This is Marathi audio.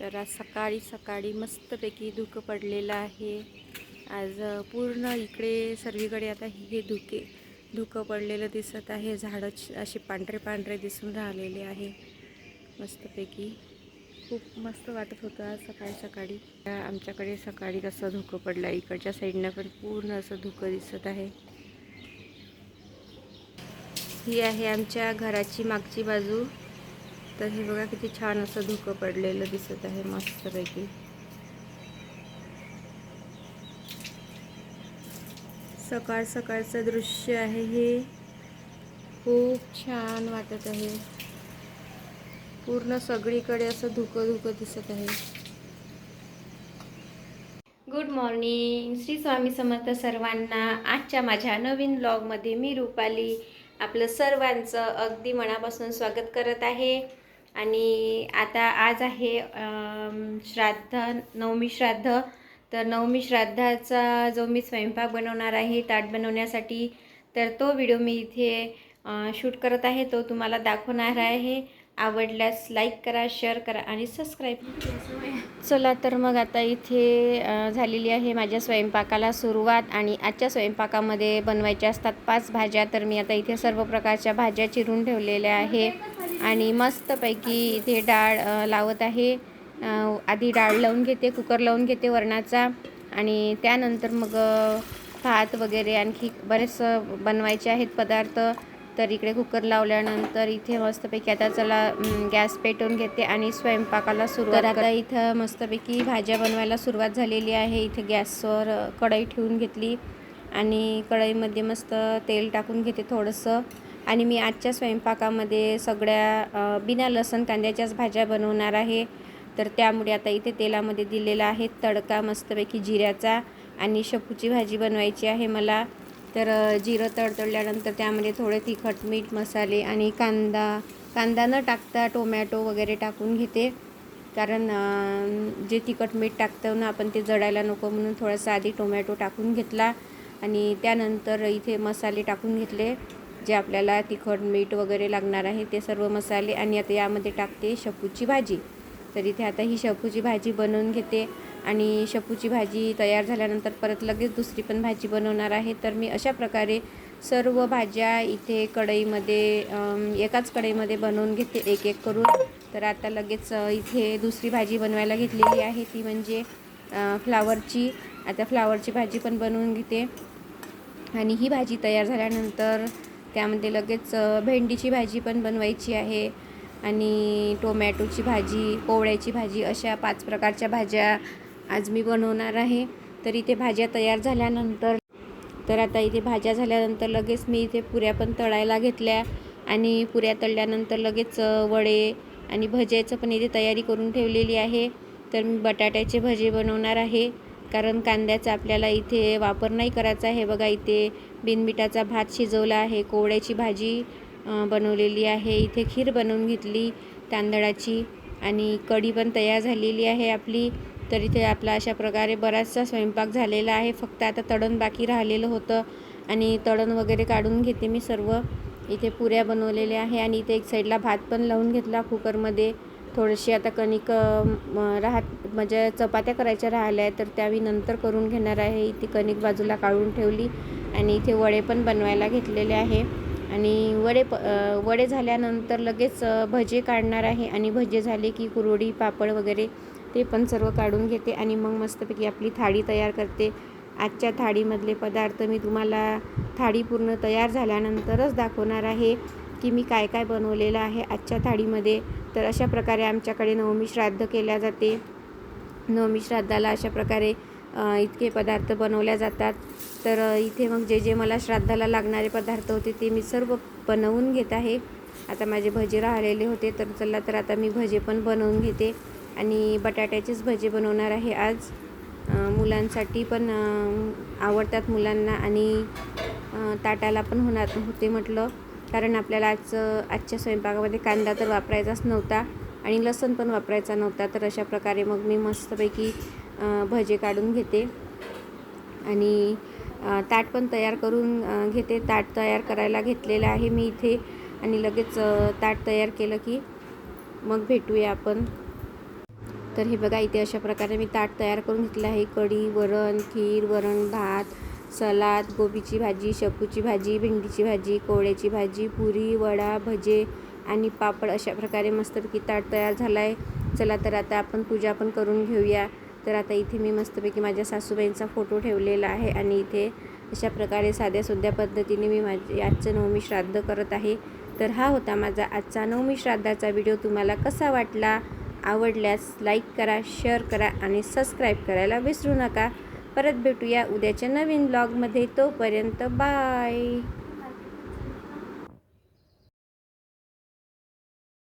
तर आज सकाळी सकाळी मस्तपैकी धुकं पडलेलं आहे. आज पूर्ण इकडे सर्वीकडे आता हे धुके धुकं पडलेलं दिसत आहे. झाडं असे पांढरे पांढरे दिसून राहिलेले आहे. मस्तपैकी खूप मस्त वाटत होतं आज सकाळी सकाळी. आमच्याकडे सकाळी कसं धुकं पडलं इकडच्या साईडनं पण पूर्ण असं धुकं दिसत आहे. ही आहे आमच्या घराची मागची बाजू. तर हे बघा किती छान असं धुकं पडलेलं दिसत आहे मस्तपैकी. सकाळ सकाळचं दृश्य आहे हे. खूप छान वाटत आहे. पूर्ण सगळीकडे असं धुकं धुकं दिसत आहे. गुड मॉर्निंग श्री स्वामी समर्थ सर्वांना आजच्या माझ्या नवीन ब्लॉगमध्ये मी रुपाली आपलं सर्वांचं अगदी मनापासून स्वागत करत आहे. आणि आता आज आहे श्राद्ध नवमी श्राद्ध. तर नवमी श्राद्धाचा जो मी स्वयंपाक बनवणार आहे ताट बनवण्यासाठी तर तो व्हिडिओ मी इथे शूट करत आहे. तो तुम्हाला दाखवणार आहे. आवडल्यास लाईक करा शेअर करा आणि सबस्क्राईब चला तर मग आता इथे झालेली आहे माझ्या स्वयंपाकाला सुरुवात. आणि आजच्या स्वयंपाकामध्ये बनवायच्या असतात पाच भाज्या. तर मी आता इथे सर्व प्रकारच्या भाज्या चिरून ठेवलेल्या आहे. आणि मस्तपैकी इथे डाळ लावत आहे. आधी डाळ लावून घेते कुकर लावून घेते वरणाचा. आणि त्यानंतर मग भात वगैरे आणखी बरेच बनवायचे आहेत पदार्थ. तर इकडे कुकर लावल्यानंतर इथे मस्तपैकी आता चला गॅस पेटवून घेते आणि स्वयंपाकाला सुरुवात आता इथं मस्तपैकी भाज्या बनवायला सुरुवात झालेली आहे. इथे गॅसवर कढई ठेवून घेतली आणि कढईमध्ये मस्त तेल टाकून घेते थोडंसं. आणि मी आजच्या स्वयंपाकामध्ये सगळ्या बिना लसण कांद्याच्याच भाज्या बनवणार आहे. तर त्यामुळे आता इथे तेलामध्ये दिलेला आहे तडका मस्तपैकी जिऱ्याचा आणि शेपूची भाजी बनवायची आहे मला. तर जिरं तडतडल्यानंतर त्यामध्ये थोडे तिखट मीठ मसाले आणि कांदा कांदा न टाकता टोमॅटो वगैरे टाकून घेते. कारण जे तिखट मीठ टाकतो ना आपण ते जडायला नको म्हणून थोडासा आधी टोमॅटो टाकून घेतला आणि त्यानंतर इथे मसाले टाकून घेतले. जे आपल्याला तिखट मीठ वगैरे लागणार आहे ते सर्व मसाले आणि आता यामध्ये टाकते शपूची भाजी. तर इथे आता ही शपूची भाजी बनवून घेते आणि शपूची भाजी तयार झाल्यानंतर परत लगेच दुसरी पण भाजी बनवणार आहे. तर मी अशा प्रकारे सर्व भाज्या इथे कढईमध्ये एकाच कढईमध्ये बनवून घेते एक एक करून. तर आता लगेच इथे दुसरी भाजी बनवायला घेतलेली आहे. ती म्हणजे फ्लावरची. आता फ्लावरची भाजी पण बनवून घेते. आणि ही भाजी तयार झाल्यानंतर त्यामध्ये लगेच भेंडीची भाजी पण बनवायची आहे आणि टोमॅटोची भाजी कोवळ्याची भाजी अशा पाच प्रकारच्या भाज्या आज मी बनवणार आहे. तर इथे भाज्या तयार झाल्यानंतर तर आता इथे भाज्या झाल्यानंतर लगेच मी इथे पुऱ्या पण तळायला घेतल्या आणि पुऱ्या तळल्यानंतर लगेच वडे आणि भज्याचं पण इथे तयारी करून ठेवलेली आहे. तर मी बटाट्याचे भजे बनवणार आहे. कारण कांद्याचा आपल्याला इथे वापर नाही करायचा आहे. बघा इथे बिनमिठाचा भात शिजवला आहे. कोवळ्याची भाजी बनवलेली आहे. इथे खीर बनवून घेतली तांदळाची आणि कढी पण तयार झालेली आहे आपली. तर इथे आपला अशा प्रकारे बराचसा स्वयंपाक झालेला आहे. फक्त आता तळण बाकी राहिलेलं होतं आणि तळण वगैरे काढून घेते मी सर्व. इथे पुऱ्या बनवलेल्या आहे आणि इथे एक साईडला भात पण लावून घेतला कुकरमध्ये थोडीशी आता कणिक राहत म्हणजे चपात्या करायच्या राहिल्या आहेत तर त्या मी नंतर करून घेणार आहे. इथे कणिक बाजूला काढून ठेवली आणि इथे वडे पण बनवायला घेतलेले आहे. आणि वडे प वडे झाल्यानंतर लगेच भजे काढणार आहे. आणि भजे झाले की कुरवडी पापड वगैरे ते पण सर्व काढून घेते. आणि मग मस्तपैकी आपली थाळी तयार करते. आजच्या थाळीमधले पदार्थ मी तुम्हाला थाळी पूर्ण तयार झाल्यानंतरच दाखवणार आहे. की मी काय काय बनवलेलं आहे आजच्या थाळीमध्ये. तर अशा प्रकारे आमच्याकडे नवमी श्राद्ध केल्या जाते. नवमी श्राद्धाला अशा प्रकारे इतके पदार्थ बनवल्या जातात. तर इथे मग जे जे मला श्राद्धाला लागणारे पदार्थ होते ते मी सर्व बनवून घेत आहे. आता माझे भजे राहिलेले होते तर चला तर आता मी भजे पण बनवून घेते. आणि बटाट्याचेच भजे बनवणार आहे आज. मुलांसाठी पण आवडतात मुलांना आणि ताटाला पण होणार होते म्हटलं. कारण आपल्याला आज आजच्या स्वयंपाकामध्ये कांदा तर वापरायचाच नव्हता आणि लसूण पण वापरायचा नव्हता. तर अशा प्रकारे मग मी मस्तपैकी भजे काढून घेते. आणि ताट पण तयार करून घेते. ताट तयार करायला घेतलेलं आहे मी इथे. आणि लगेच ताट तयार केलं की मग भेटूया आपण. तर हे बघा इथे अशा प्रकारे मी ताट तयार करून घेतलं आहे. कढी वरण खीर वरण भात सलाद गोबीची भाजी शेपूची भाजी भेंडीची भाजी कोवळ्याची भाजी पुरी वडा भजे आणि पापड अशा प्रकारे मस्तपैकी ताट तयार झाला आहे चला तर आता आपण पूजा पण करून घेऊया. तर आता इथे मी मस्तपैकी माझ्या सासूबाईंचा फोटो ठेवलेला आहे आणि इथे अशा प्रकारे साध्या सुध्या पद्धतीने मी माझे आजचं नवमी श्राद्ध करत आहे. तर हा होता माझा आजचा नवमी श्राद्धाचा व्हिडिओ. तुम्हाला कसा वाटला? आवडल्यास लाईक करा शेअर करा आणि सबस्क्राईब करायला विसरू नका. परत भेटूया उद्याच्या नवीन ब्लॉगमध्ये तोपर्यंत बाय